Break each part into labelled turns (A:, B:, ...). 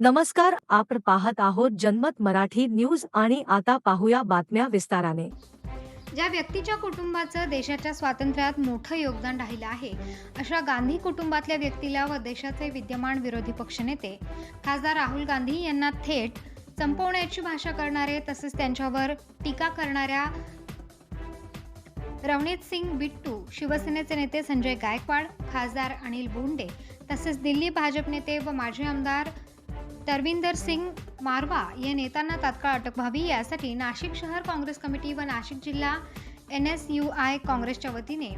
A: नमस्कार आपण पाहत आहोत जनमत मराठी न्यूज आणि आता पाहूया बातम्या विस्ताराने.
B: ज्या व्यक्तीच्या कुटुंबाचं देशाच्या स्वातंत्र्यात मोठं योगदान राहिलं आहे अशा गांधी कुटुंबातल्या व्यक्तीला व देशाचे विद्यमान विरोधी पक्षनेते खासदार राहुल गांधी यांना थेट संपवण्याची भाषा करणारे तसेच त्यांच्यावर टीका करणाऱ्या रवनीत सिंग बिट्टू शिवसेनेचे नेते संजय गायकवाड खासदार अनिल बोंडे तसेच दिल्ली भाजप नेते व माजी आमदार तरविंदर सिंग मारवा या नेत्यांना तात्काळ अटक व्हावी यासाठी नाशिक शहर काँग्रेस कमिटी व नाशिक जिल्हा एन एस यू आय काँग्रेसच्या वतीने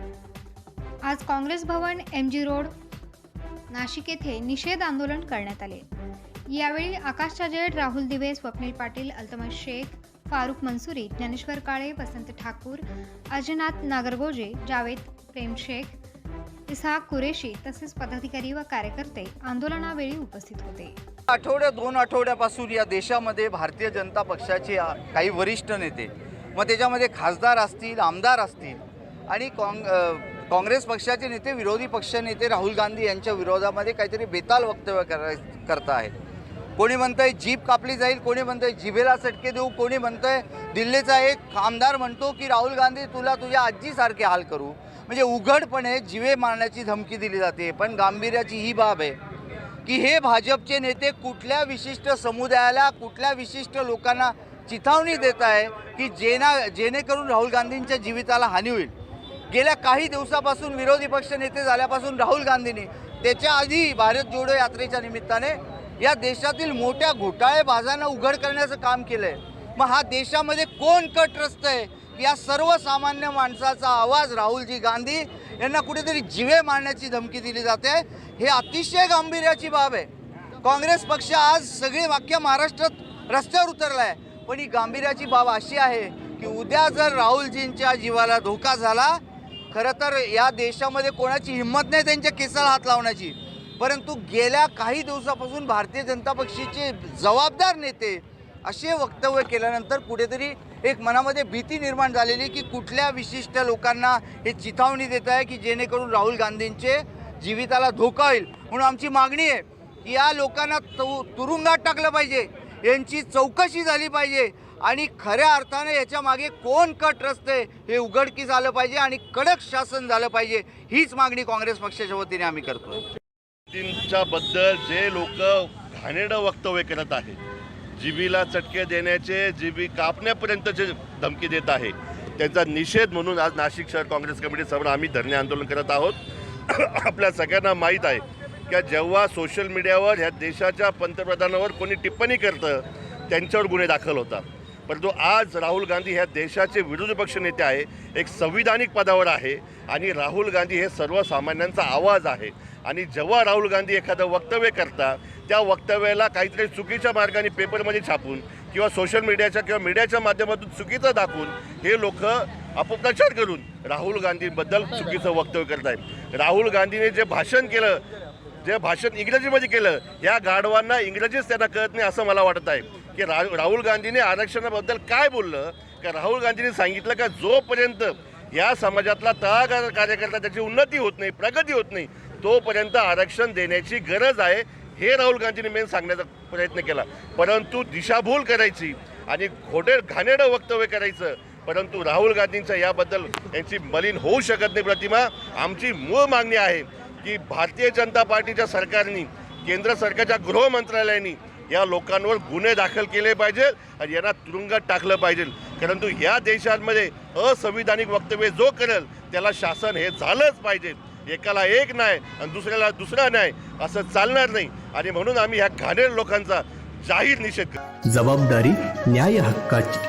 B: आज Congress Bhavan M G road Nashik येथे निषेध आंदोलन करण्यात आले. यावेळी आकाश चाजेड राहुल दिवे स्वप्नील पाटील अल्तमश शेख फारुख मनसुरी ज्ञानेश्वर काळे वसंत ठाकूर अजनाथ नागरगोजे जावेद प्रेम शेख इसहाक कुरेशी तसेच पदाधिकारी व कार्यकर्ते आंदोलनावेळी उपस्थित होते.
C: आठवड्या दोन आठवड्यापासून या देशामध्ये भारतीय जनता पक्षाचे काही वरिष्ठ नेते मग त्याच्यामध्ये खासदार असतील आमदार असतील आणि काँग काँग्रेस पक्षाचे नेते विरोधी पक्षनेते राहुल गांधी यांच्या विरोधामध्ये काहीतरी बेताल वक्तव्य कराय करत आहेत कोणी म्हणतंय जीप कापली जाईल कोणी म्हणतंय जिभेला चटके देऊ कोणी म्हणतंय दिल्लीचा एक आमदार म्हणतो की राहुल गांधी तुला तुझ्या आजीसारखे हाल करू. म्हणजे उघडपणे जिवे मारण्याची धमकी दिली जाते. पण गांभीर्याची ही बाब आहे की हे भाजपचे नेते कुठल्या विशिष्ट समुदायाला कुठल्या विशिष्ट लोकांना चिथावणी देत आहे की जेना जेणेकरून राहुल गांधींच्या जीविताला हानी होईल? गेल्या काही दिवसापासून विरोधी पक्ष नेते झाल्यापासून राहुल गांधींनी त्याच्या आधी भारत जोडो यात्रेच्या निमित्ताने या देशातील मोठ्या घोटाळेबाजांना उघड करण्याचं काम केलं आहे मग हा देशामध्ये कोण कट रस्त आहे? या सर्वसामान्य माणसाचा आवाज राहुलजी गांधी यांना कुठेतरी जिवे मारण्याची धमकी दिली जाते. हे अतिशय गांभीर्याची बाब आहे. काँग्रेस पक्ष आज सगळे वाक्य महाराष्ट्रात रस्त्यावर उतरला आहे पण ही गांभीर्याची बाब अशी आहे की उद्या जर राहुलजींच्या जीवाला धोका झाला खरं तर या देशामध्ये कोणाची हिंमत नाही त्यांच्या केसाला हात लावण्याची. परंतु गेल्या काही दिवसापासून भारतीय जनता पक्षाचे जबाबदार नेते असे वक्तव्य केल्यानंतर कुठेतरी एक मनामध्ये भीती निर्माण झालेली की कुठल्या विशिष्ट लोकांना हे चिथावणी देत आहे की जेणेकरून राहुल गांधींचे जीविताला धोका होईल. म्हणून आमची मागणी आहे की या लोकांना तु तुरुंगात टाकलं पाहिजे. यांची चौकशी झाली पाहिजे. आणि खऱ्या अर्थाने याच्या मागे कोण कट रचते हे उघडकीस आलं पाहिजे आणि कडक शासन झालं पाहिजे हीच मागणी काँग्रेस पक्षाच्या वतीने आम्ही
D: करतो बद्दल जे लोक घाणेरडं वक्तव्य करत आहे जिबीला चटके देण्याचे जिबी कापण्यापर्यंतचे धमकी देत आहे. त्यांचा निषेध म्हणून आज नाशिक शहर काँग्रेस कमिटी समोर आम्ही धरणे आंदोलन करत आहोत. आपल्या सगळ्यांना माहीत आहे की जेव्हा सोशल मीडियावर ह्या देशाच्या पंतप्रधानावर कोणी टिप्पणी करतं त्यांच्यावर गुन्हे दाखल होतात. परंतु आज राहुल गांधी ह्या देशाचे विरोधी पक्ष नेते आहे एक संविधानिक पदावर आहे आणि राहुल गांधी हे सर्वसामान्यांचा आवाज आहे. आणि जेव्हा राहुल गांधी एखादं वक्तव्य करतात त्या वक्तव्याला काहीतरी चुकीच्या मार्गाने पेपरमध्ये छापून किंवा सोशल मीडियाच्या किंवा मीडियाच्या माध्यमातून चुकीचं दाखवून हे लोक अपप्रचार करून राहुल गांधींबद्दल चुकीचं वक्तव्य करत आहेत राहुल गांधीने जे भाषण केलं जे भाषण इंग्रजीमध्ये केलं या गाढवांना इंग्रजीच त्यांना कळत नाही असं मला वाटत आहे. की रा राहुल गांधीने आरक्षणाबद्दल काय बोललं? का राहुल गांधींनी सांगितलं का जोपर्यंत या समाजातला तळागार कार्यकर्ता त्याची उन्नती होत नाही प्रगती होत नाही तोपर्यंत आरक्षण देण्याची गरज आहे. हे राहुल गांधींनी मेन सांगण्याचा प्रयत्न केला. परंतु दिशाभूल करायची आणि घोडे घाणेडं वक्तव्य करायचं परंतु राहुल गांधींच्या याबद्दल यांची मलिन होऊ शकत नाही प्रतिमा. आमची मूळ मागणी आहे की भारतीय जनता पार्टीच्या सरकारनी केंद्र सरकारच्या गृह मंत्रालयाने या लोकांवर गुन्हे दाखल केले पाहिजे आणि यांना तुरुंगात टाकलं पाहिजे. परंतु या देशांमध्ये असंविधानिक वक्तव्य जो करेल त्याला शासन हे झालंच पाहिजे. एकाला एक नाही आणि दुसऱ्याला दुसरा नाही असं चालणार नाही. आणि म्हणून आम्ही ह्या घाणेर लोकांचा जाहीर निषेध
E: जबाबदारी न्याय हक्काची